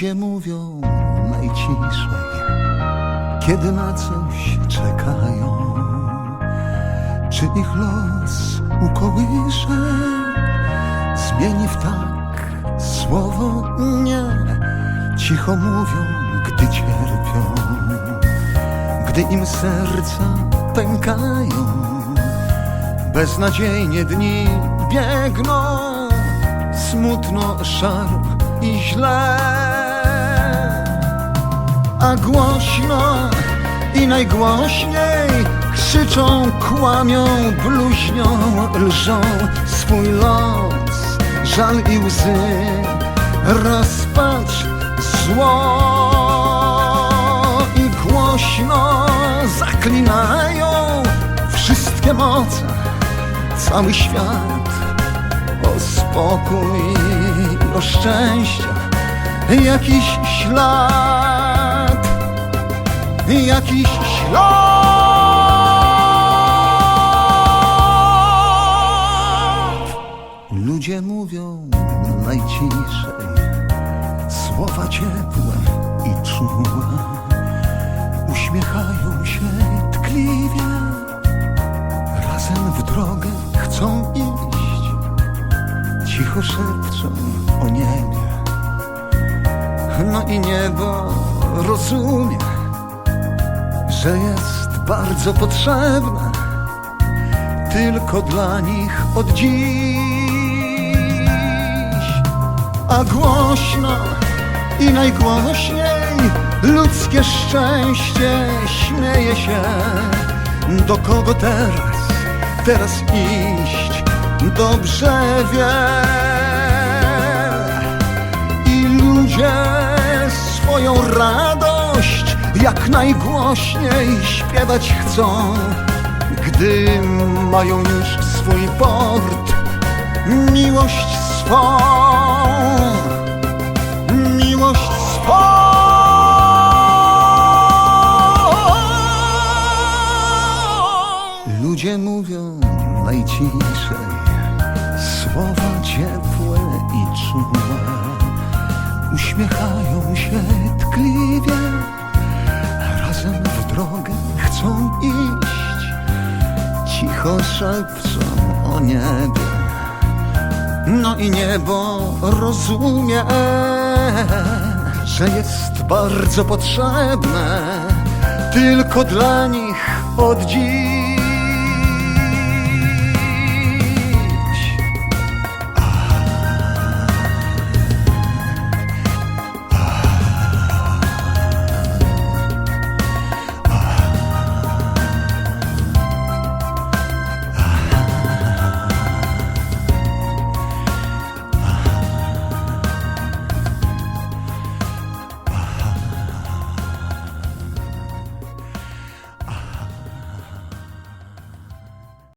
Ludzie mówią najciszej, kiedy na coś czekają. Czy ich los ukołysze, zmieni w tak słowo nie. Cicho mówią, gdy cierpią, gdy im serca pękają. Beznadziejnie dni biegną, smutno, szaro i źle. Głośno i najgłośniej krzyczą, kłamią, bluźnią, lżą. Swój los, żal i łzy, rozpacz, zło. I głośno zaklinają wszystkie moce, cały świat o spokój o szczęście, jakiś ślad, jakiś ślad. Ludzie mówią najciszej, słowa ciepłe i czułe, uśmiechają się tkliwie, razem w drogę chcą iść. Cicho szepczą o niebie. No i niebo rozumie, że jest bardzo potrzebne tylko dla nich od dziś. A głośno i najgłośniej ludzkie szczęście śmieje się. Do kogo teraz, teraz iść? Dobrze wie i ludzie swoją radość jak najgłośniej śpiewać chcą, gdy mają już swój port, miłość swą, miłość swą. Ludzie mówią najciszej słowa ciepłe i czułe, uśmiechają się tkliwie, razem w drogę chcą iść, cicho szepczą o niebie. No i niebo rozumie, że jest bardzo potrzebne tylko dla nich od dziś.